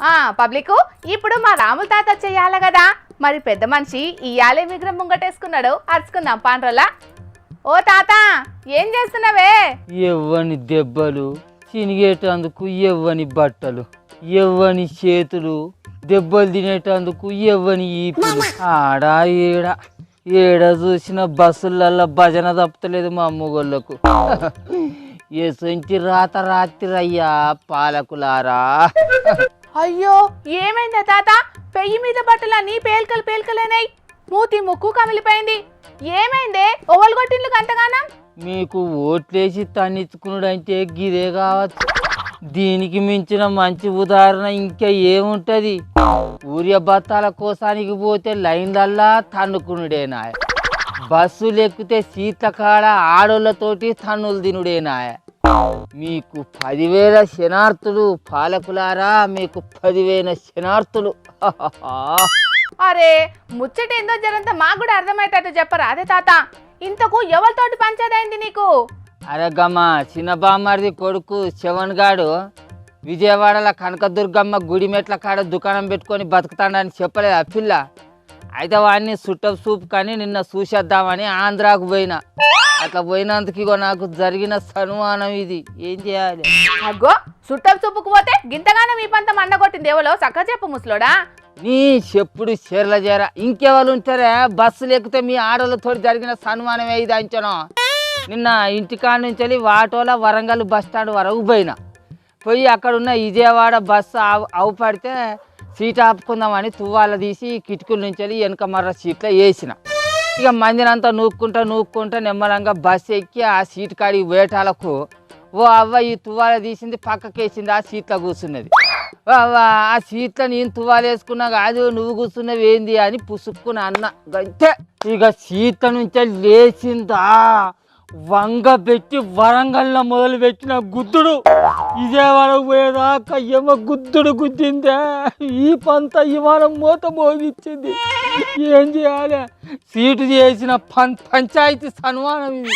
ఆ పబ్లిక్ ఇప్పుడు మా రాముల తాత చెయ్యాలి కదా. మరి పెద్ద మనిషి ఇయ్యాలే విగ్రహం ముంగటేసుకున్నాడు. అరుచుకుందాం పాండ్రలా. ఓ తాత ఏం చేస్తున్నావే? ఎవ్వని దెబ్బలు చినిగేటందుకు ఎవ్వని బట్టలు ఎవ్వని చేతులు దెబ్బలు తినేటందుకు ఎవ్వని ఈపులు. ఆడ ఈడ. ఏడ చూసిన బస్సులల్లో భజన తప్పలేదు మా అమ్మగోళ్ళకు ఎసంటి రాత రాత్రి అయ్యా పాలకులారా. అయ్యో! ఏమైందా తాత? పెయ్యి మీద బట్టలన్నీ పేల్కలు పేల్కలేనాయి. మూతి ముక్కు కమిలిపోయింది. ఏమైందే? ఓవలు కొట్టిండ్లు గంతగానం? మీకు ఓట్లేసి తన్నించుకున్నాడంటే గిదే కావచ్చు. దీనికి మించిన మంచి ఉదాహరణ ఇంకా ఏముంటది? ఊరియ బత్తాల కోసానికి పోతే లైన్లల్లా తన్నుకునుడేనా బస్సులు ఎక్కితే సీట్ల కాడ ఆడోళ్ళతోటి తన్నులు తినుడేనాయ మీకు పదివేల శనార్థులు పాలకులారా మీకు పదివేల శనార్థులు అరే ముచ్చట ఏందో జరంత మాకు కూడా అర్థమయ్యేటట్టు చెప్పరా అదే తాత. ఇంతకు ఎవరితోటి పంచేదైంది నీకు? అరగమ్మ చిన్న బామ్మర్ది కొడుకు శవన్ గాడు విజయవాడలో కనకదుర్గమ్మ గుడి మెట్ల కాడ దుకాణం పెట్టుకొని బతుకుతాడని చెప్పలేదు ఆ పిల్ల? అయితే వాడిని సుట్టపు సూపు కానీ నిన్న చూసేద్దామని ఆంధ్రాకు పోయినా. అట్లా పోయినందుకు నాకు జరిగిన సన్మానం ఇది. ఏం చేయాలి? అగ్గో సుట్టపు చూపుకు పోతే గింతగానే మీ పంతం అండగొట్టింది ఎవలో? చక్క చెప్పు ముసలోడా? నీ చెప్పుడు చీరల చేర ఇంకెవరు ఉంటారా? బస్సులు ఎక్కితే మీ ఆడోళ్ళతో జరిగిన సన్మానమే ఇది అంచను. నిన్న ఇంటికాడ నుంచి వెళ్ళి వాటోల వరంగల్ బస్ స్టాండ్ వరకు పోయినా. పోయి అక్కడ ఉన్న విజయవాడ బస్సు ఆవు పడితే సీట్ ఆపుకుందామని తువ్వాల తీసి కిటికీల నుంచి వెళ్ళి వెనక మర్ర సీట్లో వేసిన. ఇక మందినంతా నూక్కుంటా నూక్కుంటా నిమ్మలంగా బస్సు ఎక్కి ఆ సీట్ కాడికి వేటాలకు ఓ అవ్వ ఈ తువాల తీసింది పక్కకేసింది ఆ సీట్లో కూర్చున్నది. ఓ అవ్వ ఆ సీట్లో నేను తువాలు వేసుకున్నా కాదు నువ్వు కూర్చున్నవి ఏంది? అని పుసుక్కుని అన్న. గంతే ఇక సీట్ల నుంచి లేచిందా? వంగ పెట్టి వరంగల్లో మొదలు పెట్టిన గుద్దుడు. విజయవాడ పోయేదాకా ఏమో గుద్దుడు గుద్దిందే? ఈ పంత విమానం మూత మోగిచ్చింది. ఏం చేయాలి? సీటు చేసిన పం పంచాయతీ సన్మానం ఇది.